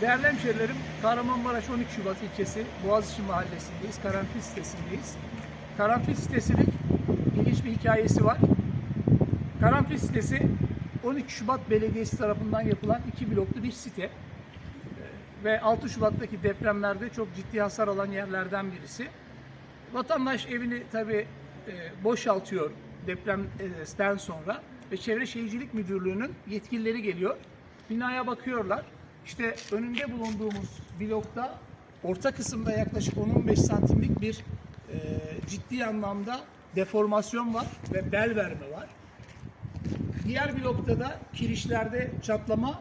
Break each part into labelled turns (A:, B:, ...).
A: Değerli hemşehrilerim, Kahramanmaraş 12 Şubat ilçesi Boğaziçi Mahallesi'ndeyiz. Karanfil sitesindeyiz. Karanfil sitesinin ilginç bir hikayesi var. Karanfil sitesi 12 Şubat Belediyesi tarafından yapılan iki bloklu bir site. Ve 6 Şubat'taki depremlerde çok ciddi hasar alan yerlerden birisi. Vatandaş evini tabi boşaltıyor depremden sonra ve Çevre Şehircilik Müdürlüğü'nün yetkilileri geliyor. Binaya bakıyorlar. İşte önünde bulunduğumuz blokta orta kısımda yaklaşık 10-15 santimlik bir e, ciddi anlamda deformasyon var ve bel verme var. Diğer blokta da kirişlerde çatlama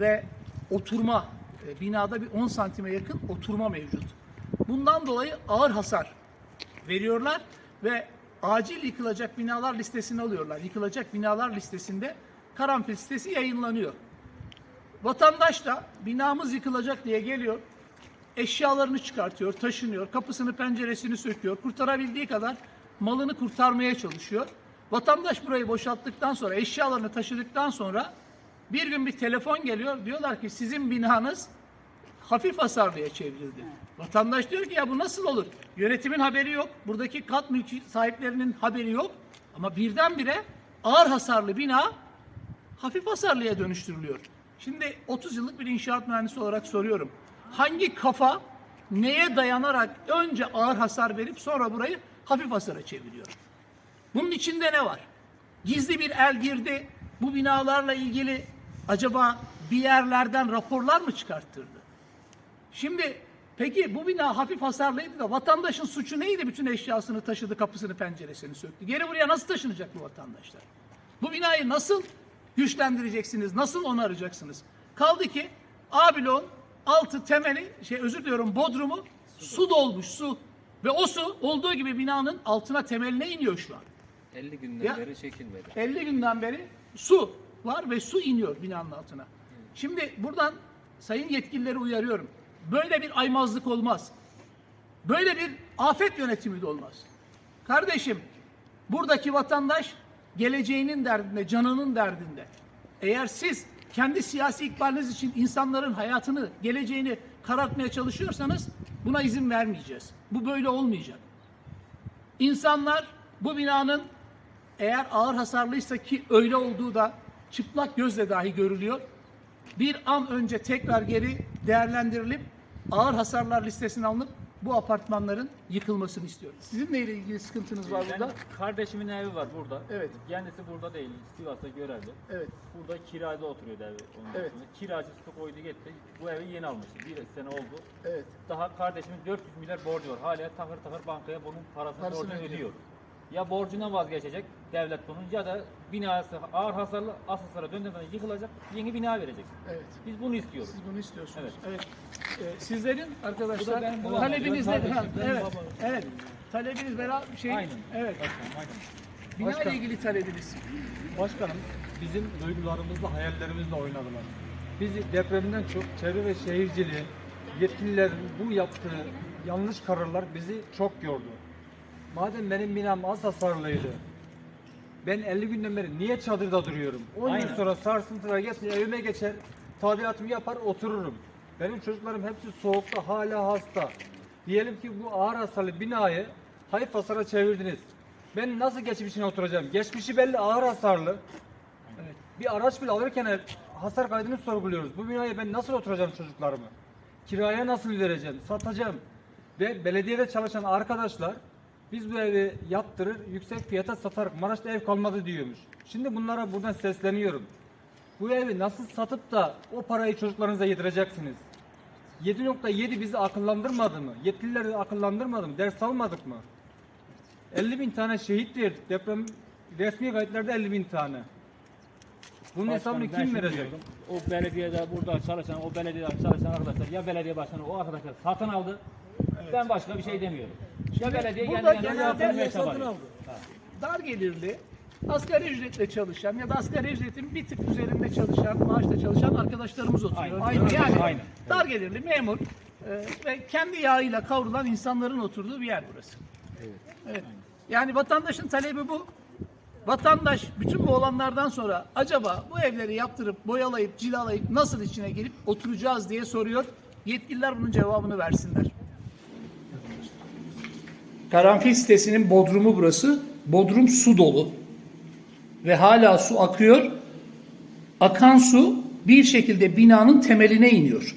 A: ve oturma, e, binada bir 10 santime yakın oturma mevcut. Bundan dolayı ağır hasar veriyorlar ve acil yıkılacak binalar listesini alıyorlar. Yıkılacak binalar listesinde karanfil sitesi yayınlanıyor. Vatandaş da binamız yıkılacak diye geliyor. Eşyalarını çıkartıyor, taşınıyor, kapısını penceresini söküyor. Kurtarabildiği kadar malını kurtarmaya çalışıyor. Vatandaş burayı boşalttıktan sonra, eşyalarını taşıdıktan sonra bir gün bir telefon geliyor. Diyorlar ki sizin binanız hafif hasarlıya çevrildi. Vatandaş diyor ki ya bu nasıl olur? Yönetimin haberi yok. Buradaki kat mülki sahiplerinin haberi yok. Ama birdenbire ağır hasarlı bina hafif hasarlıya dönüştürülüyor. Şimdi 30 yıllık bir inşaat mühendisi olarak soruyorum. Hangi kafa neye dayanarak önce ağır hasar verip sonra burayı hafif hasara çeviriyor? Bunun içinde ne var? Gizli bir el girdi. Bu binalarla ilgili acaba bir yerlerden raporlar mı çıkarttırdı? Şimdi peki bu bina hafif hasarlıydı da vatandaşın suçu neydi? Bütün eşyasını taşıdı, kapısını, penceresini söktü. Geri buraya nasıl taşınacak bu vatandaşlar? Bu binayı nasıl güçlendireceksiniz? Nasıl onaracaksınız? Kaldı ki A bloğun altı temeli, şey özür diliyorum bodrumu su dolmuş su. Ve o su olduğu gibi binanın altına temeline iniyor şu an.
B: 50 günden
A: Ya-
B: beri çekilmedi.
A: 50 günden beri su var ve su iniyor binanın altına. Şimdi buradan sayın yetkilileri uyarıyorum. Böyle bir aymazlık olmaz. Böyle bir afet yönetimi de olmaz. Kardeşim buradaki vatandaş geleceğinin derdinde, canının derdinde. Eğer siz kendi siyasi ikbaliniz için insanların hayatını, geleceğini karartmaya çalışıyorsanız buna izin vermeyeceğiz. Bu böyle olmayacak. İnsanlar bu binanın eğer ağır hasarlıysa ki öyle olduğu da çıplak gözle dahi görülüyor. Bir an önce tekrar geri değerlendirilip ağır hasarlar listesine alınıp bu apartmanların yıkılmasını istiyoruz. Sizin neyle ilgili sıkıntınız var burada?
C: Ben, kardeşimin evi var burada.
A: Evet.
C: Kendisi burada değil, Sivas'ta görevli.
A: Evet.
C: Burada kirada oturuyordu evi. Onun
A: Evet.
C: Kiracı su koydu gitti. Bu evi yeni almıştı. Bir sene oldu.
A: Evet.
C: Daha kardeşimin 400 milyar borcu var. Hala takır takır bankaya bunun parasını,
A: Parasını ödüyor.
C: ödüyor. Ya borcuna vazgeçecek devlet bunun ya da binası ağır hasarlı asıl sıra döndürmeden yıkılacak. Yeni bina verecek.
A: Evet.
C: Biz bunu istiyoruz.
A: Siz bunu istiyorsunuz.
C: Evet.
A: Evet. Ee, sizlerin arkadaşlar
C: benim babam.
A: talebiniz
C: Benim
A: nedir? Ha,
C: kardeşim, benim
A: Evet.
C: babam.
A: Evet. Talebiniz beraber şey.
C: Aynen.
A: Evet.
C: Aynen.
A: Bina ile ilgili talebiniz.
D: Başkanım bizim duygularımızla, hayallerimizle oynadılar. Bizi depreminden çok çevre ve şehirciliğin yetkililerin bu yaptığı yanlış kararlar bizi çok yordu. Madem benim binam az hasarlıydı, ben 50 günden beri niye çadırda duruyorum? 10 gün
C: Aynen.
D: sonra sarsıntılar geçer, evime geçer, tadilatımı yapar otururum. Benim çocuklarım hepsi soğukta, hala hasta. Diyelim ki bu ağır hasarlı binayı hafif hasara çevirdiniz. Ben nasıl geçmişine oturacağım? Geçmişi belli ağır hasarlı.
A: Evet.
D: Bir araç bile alırken hasar kaydını sorguluyoruz. Bu binaya ben nasıl oturacağım çocuklarımı? Kiraya nasıl vereceğim? Satacağım. Ve belediyede çalışan arkadaşlar biz bu evi yaptırır, yüksek fiyata satar. Maraş'ta ev kalmadı diyormuş. Şimdi bunlara buradan sesleniyorum. Bu evi nasıl satıp da o parayı çocuklarınıza yedireceksiniz? 7.7 bizi akıllandırmadı mı? Yetkililer de akıllandırmadı mı? Ders almadık mı? 50 bin tane şehit verdik. Deprem resmi kayıtlarda 50 bin tane. Bunun hesabını
C: Başkanım, ben
D: kim verecek?
C: diyorum, O belediyede burada çalışan, o belediyede çalışan arkadaşlar ya belediye başkanı o arkadaşlar satın aldı. Ben başka bir şey demiyorum. Ya belediye
A: burada
C: kendi
A: genelde
C: kendine
A: belediye
C: çabalıyor.
A: dar gelirli, asgari ücretle çalışan ya da asgari ücretin bir tık üzerinde çalışan, maaşla çalışan arkadaşlarımız oturuyor.
C: Aynen.
A: Aynı yani
C: Aynen.
A: dar gelirli memur e, ve kendi yağıyla kavrulan insanların oturduğu bir yer burası. Evet. Yani vatandaşın talebi bu. Vatandaş bütün bu olanlardan sonra acaba bu evleri yaptırıp, boyalayıp, cilalayıp nasıl içine girip oturacağız diye soruyor. Yetkililer bunun cevabını versinler. Karanfil sitesinin bodrumu burası. Bodrum su dolu. Ve hala su akıyor. Akan su bir şekilde binanın temeline iniyor.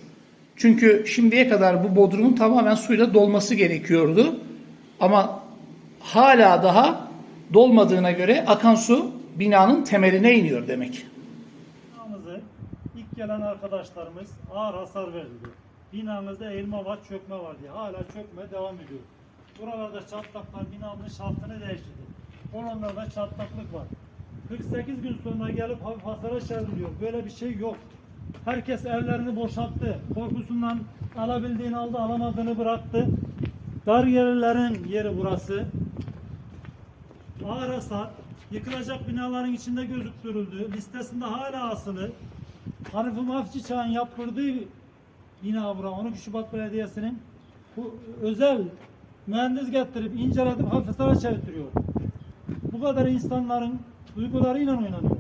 A: Çünkü şimdiye kadar bu bodrumun tamamen suyla dolması gerekiyordu. Ama hala daha dolmadığına göre akan su binanın temeline iniyor demek.
B: Binamızı ilk gelen arkadaşlarımız ağır hasar verdi. Binamızda eğilme var, çökme var diye. Hala çökme devam ediyor. Buralarda çatlaklar binamızın şaftını değiştirdi. Oralarda çatlaklık var. 48 gün sonra gelip hafif hasara çevriliyor. Böyle bir şey yok. Herkes evlerini boşalttı. Korkusundan alabildiğini aldı, alamadığını bıraktı. Dar yerlerin yeri burası. Ağır hasar, yıkılacak binaların içinde gözüktürüldü. Listesinde hala asılı. Hanifi Mafçı Çağ'ın yaptırdığı bina bura. 12 Şubat Belediyesi'nin bu özel mühendis getirip inceledip hafif hasara çeviriyor. Bu kadar insanların duygularıyla oynanıyor.